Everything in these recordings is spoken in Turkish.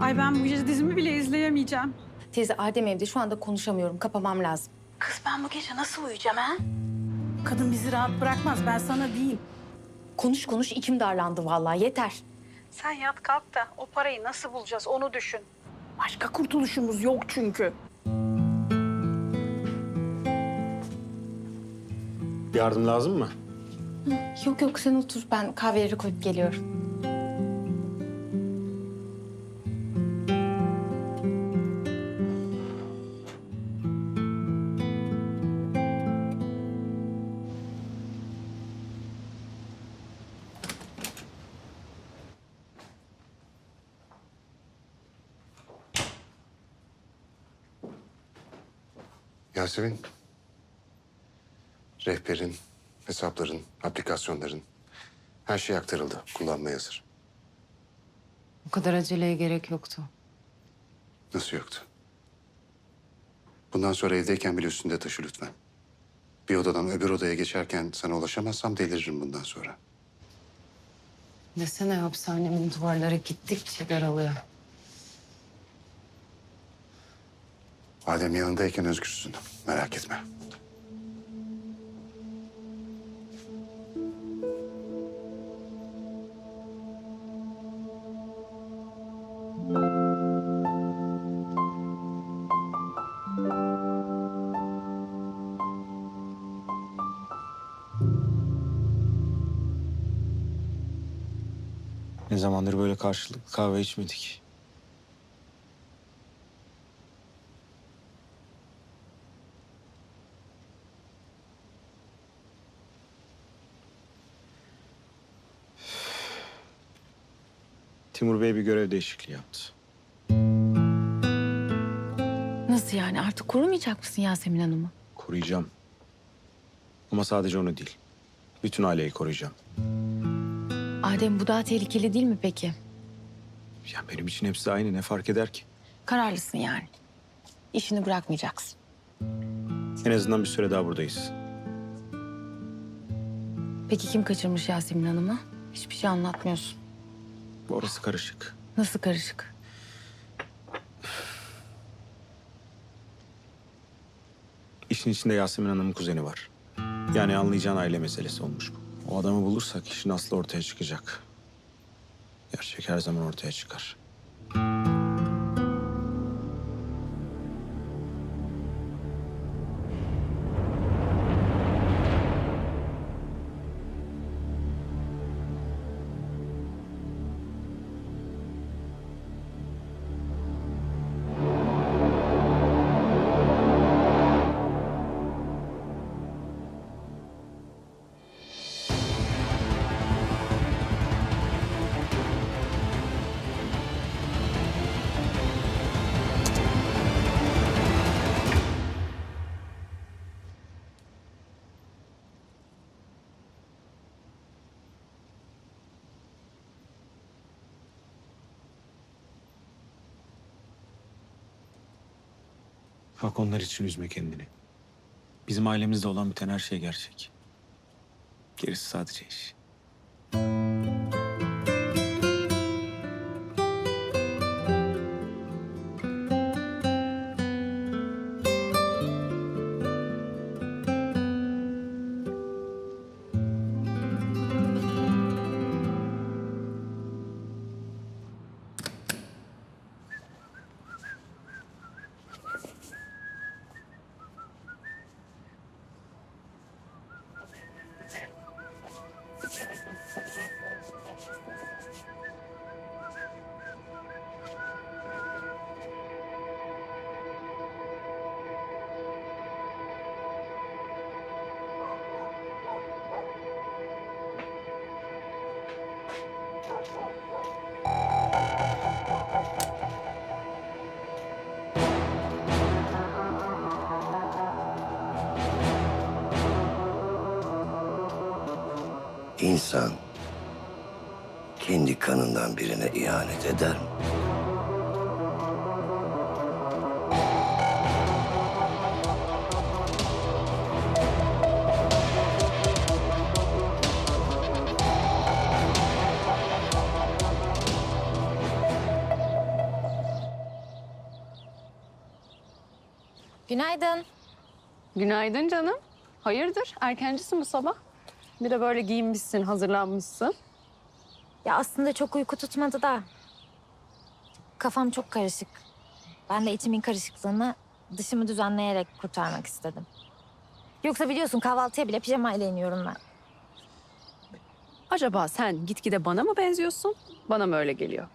Ay ben bu gece dizimi bile izleyemeyeceğim. Teyze Adem evde şu anda konuşamıyorum. Kapamam lazım. Kız ben bu gece nasıl uyuyacağım ha? Kadın bizi rahat bırakmaz ben sana diyeyim. Konuş konuş içim darlandı vallahi yeter. Sen yat kalk da o parayı nasıl bulacağız onu düşün. Başka kurtuluşumuz yok çünkü. Yardım lazım mı? Yok yok sen otur ben kahveleri koyup geliyorum. Yasemin, rehberin, hesapların, aplikasyonların her şey aktarıldı. Kullanmaya hazır. Bu kadar aceleye gerek yoktu. Nasıl yoktu? Bundan sonra evdeyken bile üstünde taşı lütfen. Bir odadan öbür odaya geçerken sana ulaşamazsam deliririm bundan sonra. Desene hapishanemin duvarları gittikçe daralıyor. Adem yanındayken özgürsün. Merak etme. Ne zamandır böyle karşılıklı kahve içmedik. Timur Bey bir görev değişikliği yaptı. Nasıl yani artık korumayacak mısın Yasemin Hanım'ı? Koruyacağım. Ama sadece onu değil. Bütün aileyi koruyacağım. Adem bu daha tehlikeli değil mi peki? Ya benim için hepsi aynı. Ne fark eder ki? Kararlısın yani. İşini bırakmayacaksın. En azından bir süre daha buradayız. Peki kim kaçırmış Yasemin Hanım'ı? Hiçbir şey anlatmıyorsun. Orası karışık. Nasıl karışık? İşin içinde Yasemin Hanım'ın kuzeni var. Yani anlayacağın aile meselesi olmuş bu. O adamı bulursak işin aslı ortaya çıkacak. Gerçek her zaman ortaya çıkar. Bak onlar için üzme kendini. Bizim ailemizde olan biten her şey gerçek. Gerisi sadece iş. İnsan kendi kanından birine ihanet eder mi? Günaydın. Günaydın canım. Hayırdır? Erkencisin bu sabah. Bir de böyle giyinmişsin, hazırlanmışsın. Ya aslında çok uyku tutmadı da. Kafam çok karışık. Ben de içimin karışıklığını dışımı düzenleyerek kurtarmak istedim. Yoksa biliyorsun kahvaltıya bile pijamayla iniyorum ben. Acaba sen gitgide bana mı benziyorsun? Bana mı öyle geliyor?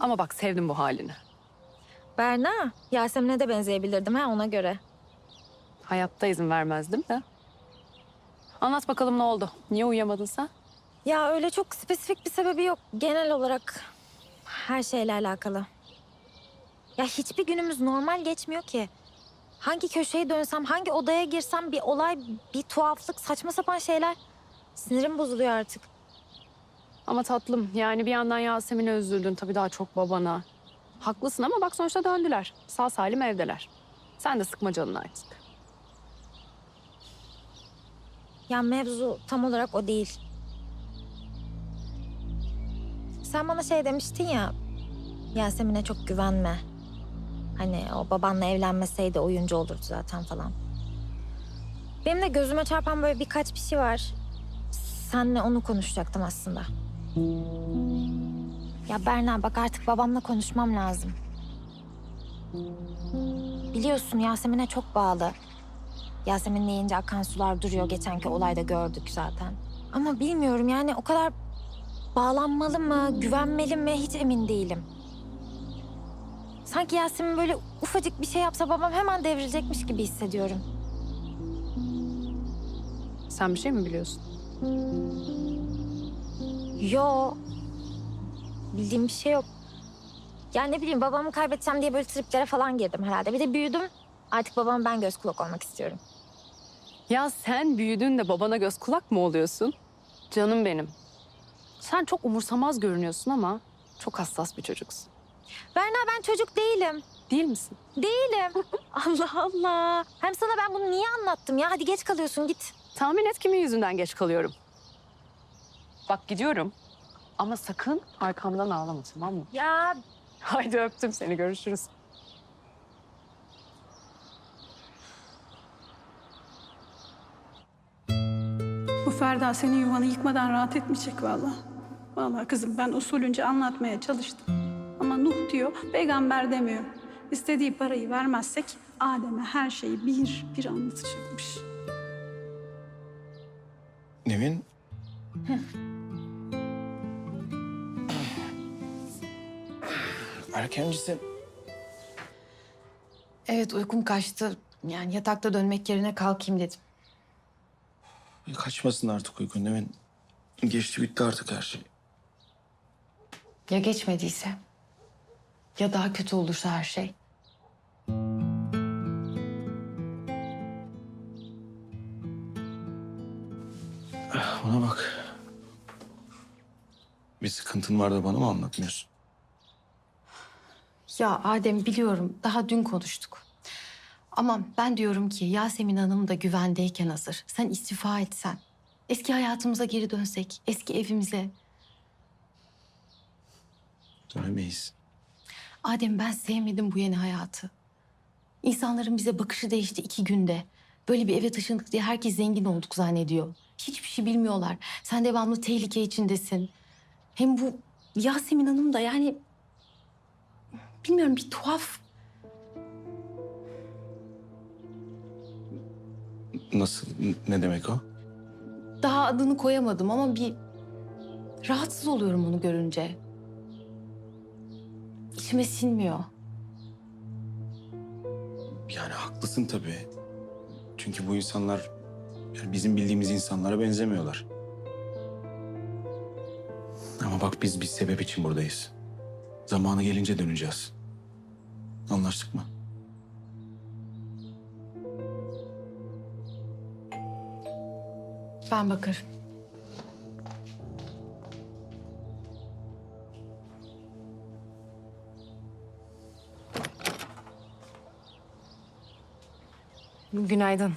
Ama bak sevdim bu halini. Berna, Yasemin'e de benzeyebilirdim ha ona göre. Hayatta izin vermezdim de. Anlat bakalım ne oldu? Niye uyuyamadın sen? Ya öyle çok spesifik bir sebebi yok. Genel olarak her şeyle alakalı. Ya hiçbir günümüz normal geçmiyor ki. Hangi köşeye dönsem, hangi odaya girsem bir olay, bir tuhaflık, saçma sapan şeyler. Sinirim bozuluyor artık. Ama tatlım yani bir yandan Yasemin'e üzüldün tabii daha çok babana. Haklısın ama bak sonuçta döndüler. Sağ salim evdeler. Sen de sıkma canını artık. Ya mevzu tam olarak o değil. Sen bana şey demiştin ya, Yasemin'e çok güvenme. Hani o babanla evlenmeseydi oyuncu olurdu zaten falan. Benim de gözüme çarpan böyle birkaç bir şey var. Senle onu konuşacaktım aslında. Ya Berna bak artık babamla konuşmam lazım. Biliyorsun Yasemin'e çok bağlı. Yasemin deyince akan sular duruyor. Geçenki olayda gördük zaten. Ama bilmiyorum yani o kadar bağlanmalı mı, güvenmeli mi hiç emin değilim. Sanki Yasemin böyle ufacık bir şey yapsa babam hemen devrilecekmiş gibi hissediyorum. Sen bir şey mi biliyorsun? Yo. Bildiğim bir şey yok. Yani ne bileyim babamı kaybedeceğim diye böyle triplere falan girdim herhalde. Bir de büyüdüm. Artık babama ben göz kulak olmak istiyorum. Ya sen büyüdün de babana göz kulak mı oluyorsun? Canım benim. Sen çok umursamaz görünüyorsun ama çok hassas bir çocuksun. Berna ben çocuk değilim. Değil misin? Değilim. Allah Allah. Hem sana ben bunu niye anlattım ya? Hadi geç kalıyorsun git. Tahmin et kimin yüzünden geç kalıyorum. Bak gidiyorum. Ama sakın arkamdan ağlama tamam mı? Ya Haydi öptüm seni görüşürüz. Ferda senin yuvanı yıkmadan rahat etmeyecek vallahi. Vallahi kızım ben usulünce anlatmaya çalıştım. Ama Nuh diyor, peygamber demiyor. İstediği parayı vermezsek Adem'e her şeyi bir bir anlatacakmış. Nevin. Erkencisin. Evet uykum kaçtı. Yani yatakta dönmek yerine kalkayım dedim. Kaçmasın artık uykun Nevin. Geçti bitti artık her şey. Ya geçmediyse? Ya daha kötü olursa her şey? Bana bak. Bir sıkıntın var da bana mı anlatmıyorsun? Ya Adem biliyorum daha dün konuştuk. Ama ben diyorum ki Yasemin Hanım da güvendeyken hazır. Sen istifa etsen. Eski hayatımıza geri dönsek. Eski evimize. Dönemeyiz. Adem ben sevmedim bu yeni hayatı. İnsanların bize bakışı değişti iki günde. Böyle bir eve taşındık diye herkes zengin olduk zannediyor. Hiçbir şey bilmiyorlar. Sen devamlı tehlike içindesin. Hem bu Yasemin Hanım da yani... Bilmiyorum bir tuhaf. Nasıl? Ne demek o? Daha adını koyamadım ama bir... Rahatsız oluyorum onu görünce. İçime sinmiyor. Yani haklısın tabii. Çünkü bu insanlar yani bizim bildiğimiz insanlara benzemiyorlar. Ama bak biz bir sebep için buradayız. Zamanı gelince döneceğiz. Anlaştık mı? Ben bakarım. Günaydın.